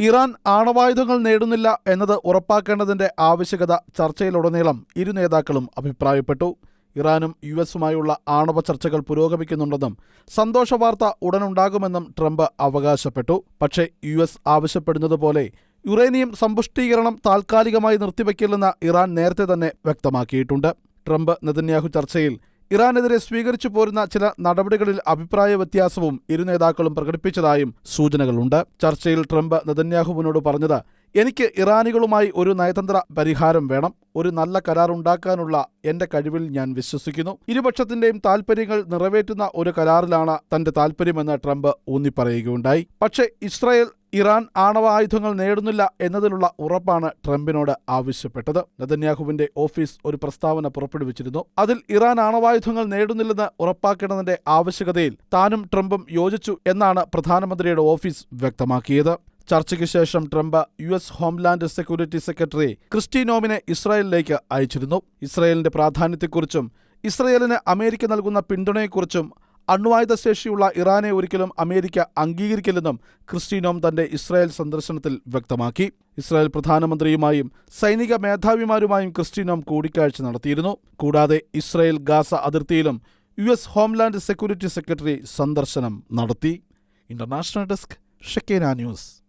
Iran ആണവായുധങ്ങൾ നേടുന്നില്ല എന്നത് ഉറപ്പാക്കേണ്ടതിന്റെ ആവശ്യകത ചർച്ചയിലുടനീളം ഇരു നേതാക്കളും അഭിപ്രായപ്പെട്ടു. ഇറാനും യു എസുമായുള്ള ആണവ ചർച്ചകൾ പുരോഗമിക്കുന്നുണ്ടെന്നും സന്തോഷ വാർത്ത ഉടനുണ്ടാകുമെന്നും ട്രംപ് അവകാശപ്പെട്ടു. പക്ഷേ യു എസ് ആവശ്യപ്പെടുന്നതുപോലെ യുറേനിയം സമ്പുഷ്ടീകരണം താൽക്കാലികമായി നിർത്തിവെക്കില്ലെന്ന് ഇറാൻ നേരത്തെ തന്നെ വ്യക്തമാക്കിയിട്ടുണ്ട്. ട്രംപ് നെതന്യാഹു ചർച്ചയിൽ ഇറാനെതിരെ സ്വീകരിച്ചു പോരുന്ന ചില നടപടികളിൽ അഭിപ്രായ വ്യത്യാസവും ഇരു നേതാക്കളും പ്രകടിപ്പിച്ചതായും സൂചനകളുണ്ട്. ചർച്ചയിൽ ട്രംപ് നെതന്യാഹുവിനോട് പറഞ്ഞത് എനിക്ക് ഇറാനികളുമായി ഒരു നയതന്ത്ര പരിഹാരം വേണം. ഒരു നല്ല കരാർ ഉണ്ടാക്കാനുള്ള എന്റെ കഴിവിൽ ഞാൻ വിശ്വസിക്കുന്നു. ഇരുപക്ഷത്തിന്റെയും താൽപ്പര്യങ്ങൾ നിറവേറ്റുന്ന ഒരു കരാറിലാണ് തന്റെ താൽപ്പര്യമെന്ന് ട്രംപ് ഊന്നിപ്പറയുകയുണ്ടായി. പക്ഷേ ഇസ്രായേൽ ഇറാൻ ആണവ ആയുധങ്ങൾ നേടുന്നില്ല എന്നതിലുള്ള ഉറപ്പാണ് ട്രംപിനോട് ആവശ്യപ്പെട്ടത്. നദന്യാഹുവിന്റെ ഓഫീസ് ഒരു പ്രസ്താവന പുറപ്പെടുവിച്ചിരുന്നു. അതിൽ ഇറാൻ ആണവായുധങ്ങൾ നേടുന്നില്ലെന്ന് ഉറപ്പാക്കേണ്ടതിന്റെ ആവശ്യകതയിൽ താനും ട്രംപും യോജിച്ചു എന്നാണ് പ്രധാനമന്ത്രിയുടെ ഓഫീസ് വ്യക്തമാക്കിയത്. ചർച്ചയ്ക്ക് ശേഷം Trump U S homeland security secretary ക്രിസ്റ്റീനോമിനെ ഇസ്രായേലിലേക്ക് അയച്ചിരുന്നു. ഇസ്രായേലിന്റെ പ്രാധാന്യത്തെക്കുറിച്ചും ഇസ്രായേലിന് അമേരിക്ക നൽകുന്ന പിന്തുണയെക്കുറിച്ചും അണ്വായുധ ശേഷിയുള്ള ഇറാനെ ഒരിക്കലും അമേരിക്ക അംഗീകരിക്കില്ലെന്നും ക്രിസ്റ്റീനോം തന്റെ ഇസ്രായേൽ സന്ദർശനത്തിൽ വ്യക്തമാക്കി. ഇസ്രായേൽ പ്രധാനമന്ത്രിയുമായും സൈനിക മേധാവിമാരുമായും ക്രിസ്റ്റീനോം കൂടിക്കാഴ്ച നടത്തിയിരുന്നു. കൂടാതെ Israel Gaza അതിർത്തിയിലും U S homeland security secretary സന്ദർശനം നടത്തി. International desk Shakeena news.